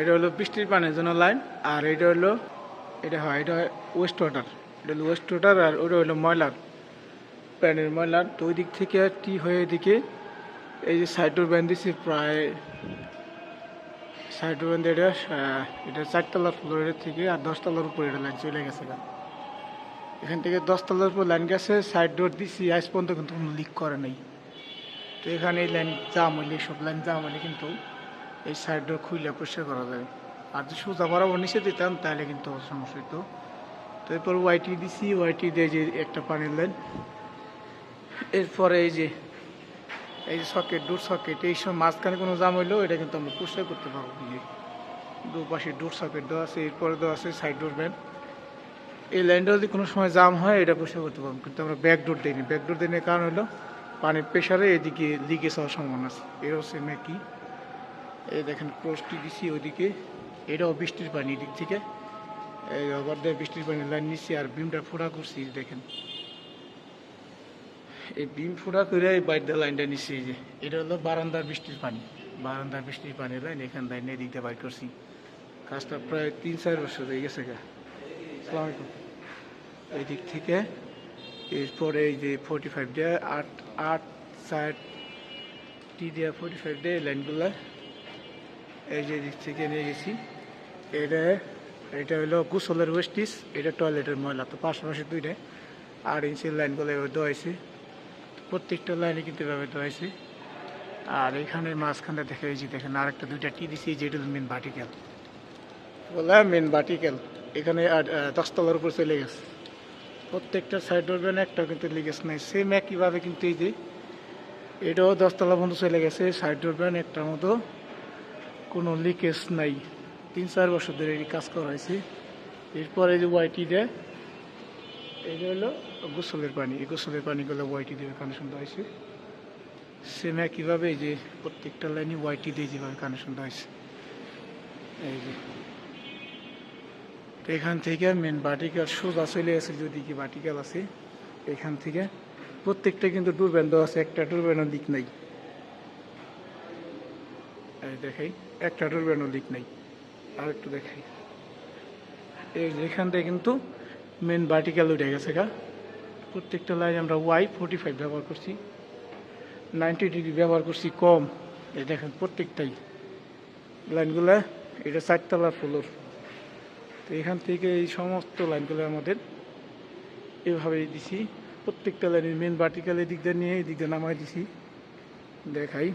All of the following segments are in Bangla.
এটা হলো বৃষ্টির পানির জন্য লাইন, আর এটা হলো, এটা হয় এটা হয় ওয়েস্ট ওয়াটার এটা হলো ওয়েস্ট ওয়াটার আর ওটা হলো ময়লার, প্যানের ময়লার। তো ওই দিক থেকে টি হয়ে এদিকে, এই যে সাইডোর ব্যান্ড দিছি প্রায় সাইডোর ব্যান্ড এটা এটা চারতলার ফ্লোরের থেকে আর দশতলার উপরে এটা লাইন চলে গেছে। এখান থেকে দশতলার উপর লাইন গেছে সাইড ডোর দিছি, আজ পর্যন্ত কিন্তু কোনো লিক করে নাই। তো এখানে এই লাইন জাম হইলে, সব লাইন জাম হইলে কিন্তু এই সাইড ডোর পরিষ্কার করা যাবে আর যদি সোজা বরাবর নিচে দিতাম, তাহলে কিন্তু সমস্যা হইতো। তো এরপর ওয়াইটি দিছি ওয়াইটি দিয়ে যে একটা পানির লাইন। এরপরে এই যে এই যে সকেট ডোর সকেট এই সব মাঝখানে কোনো জাম হইলেও এটা কিন্তু আমরা পরিষ্কার করতে পারব। এই দুপাশে ডোর সকেট দেওয়া আছে, এরপরে দেওয়া আছে সাইড ডোর ব্যান্ড এই লাইনটা যদি কোনো সময় জাম হয়, এটা পরিষ্কার করতে পারব। কিন্তু আমরা ব্যাক ডোর দিইনি। ব্যাক ডোর দিনের কারণ হলো পানির প্রেশারে এদিকে লিকেজ হওয়ার সম্ভাবনা আছে। এর হচ্ছে মেকি এই দেখেন ক্রসটি দিছি ওইদিকে। এটাও বৃষ্টির পানি এদিক থেকে। এই আবার দিয়ে বৃষ্টির পানি লাইন নিচ্ছি আর বিমটা ফোড়া করছি দেখেন। এই বিম ফোড়া করে এই বাইর দিয়ে লাইনটা নিচ্ছি যে। এটা হলো বারান্দার বৃষ্টির পানি। বারান্দার বৃষ্টির পানি লাইন এখান লাইন এদিক দিয়ে বাইর করছি। কাজটা প্রায় তিন চার বছর হয়ে গেছে গা। আসসালামু আলাইকুম। এই দিক থেকে এরপরে এই যে ফোর্টি ফাইভ ডে আট আট চার টি দেওয়া ফোর্টি ফাইভ ডে লাইনগুলো এই যে দিক থেকে নিয়ে গেছি। এটা এটা হলো গোসলের ওয়েস্টিস এটা টয়লেটের ময়লা, তো পাশাপাশি দুইটা। আট ইঞ্চির লাইনগুলো দেওয়া হয়েছে। প্রত্যেকটা লাইনে কিন্তু এভাবে দেওয়া হয়েছে। আর এখানে মাঝখানে দেখে এই যে দেখেন, আরেকটা দুইটা টি দিছি যেটা মেন ভার্টিক্যাল বলে মেন ভার্টিক্যাল এখানে দশতলার উপর চলে গেছে। প্রত্যেকটা সাইড ডোরবেন একটা কিন্তু লিগেজ নাই। সেম একইভাবে কিন্তু এই যে, এটাও দশতলা পর্যন্ত চলে গেছে সাইড ডোরবেন একটার মতো। কোনো লিকেজ নাই। তিন, চার বছর ধরে এই কাজ করা হয়েছে। এরপরে যে ওয়াইটি দেয় এটা হলো গোসলের পানি। এই গোসলের পানিগুলো ওয়াইটি দিয়ে দেওয়া হয়েছে। সেম একইভাবে এই যে প্রত্যেকটা লাইনে ওয়াইটি দিয়ে যেভাবে কানেকশন দেওয়া হয়েছে। এই যে। এখান থেকে মেন ভার্টিক্যাল সোজা চলে আছে যদি কি ভার্টিক্যাল আছে, এখান থেকে প্রত্যেকটা কিন্তু ডুরবেন দেওয়া আছে, একটা ডুরবেনও দিক নাই। দেখাই, একটা ডুরবেনও লিক নাই। আর একটু দেখাই। এই যে এখান থেকে কিন্তু মেন ভার্টিক্যাল উঠে গেছে গা। প্রত্যেকটা লাইন আমরা ওয়াই ফোর্টি ফাইভ ব্যবহার করছি। নাইনটি ডিগ্রি ব্যবহার করছি কম। এই দেখেন প্রত্যেকটাই। লাইনগুলা এটা চারতলার ফ্লোর তো এখান থেকে এই সমস্ত লাইনগুলো আমাদের এভাবে দিছি। প্রত্যেকটা লাইনের মেন ভার্টিক্যাল এদিক নিয়ে, এদিক দিয়ে নামাই দিছি। দেখাই।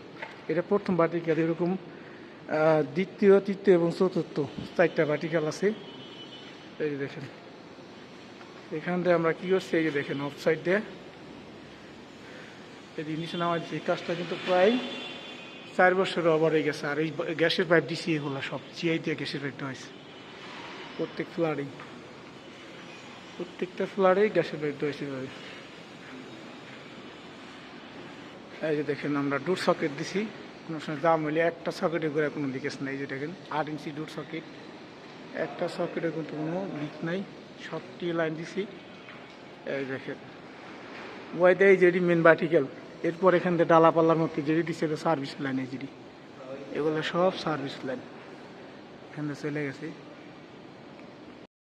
এটা প্রথম ভার্টিক্যাল এরকম দ্বিতীয়, তৃতীয় এবং চতুর্থ চারটা ভার্টিক্যাল আছে। এই যে দেখেন। এখান থেকে আমরা কী করছি? এই যে দেখেন অফ সাইড দিয়ে এদিকে নিচে নামাই দিচ্ছি কাজটা কিন্তু প্রায় চার বছরের ওভার হয়ে গেছে। আর এই গ্যাসের পাইপ দিছি এগুলো সব। জিআই দিয়ে গ্যাসের পাইপ দেওয়া হয়েছে প্রত্যেক ফ্ল্যাটেই প্রত্যেকটা ফ্ল্যাটেই গ্যাসের পাইপ হয়েছে এভাবে। এই যে দেখেন, আমরা ডুর সকেট দিছি। কোনো সময় দাম হলে একটা সকেটে করে কোনো লিকেজ নেই যে দেখেন, আট ইঞ্চি ডুর সকেট একটা সকেটে কিন্তু কোনো লিক নাই, সবটি লাইন দিছি। এই দেখেন ওয়াইতে এই যেটি মেন ভার্টিক্যাল এরপর এখান থেকে ডালা পাল্লার মধ্যে যেটি দিচ্ছে সার্ভিস লাইন এই যেটি এগুলো সব সার্ভিস লাইন এখানে চলে গেছে।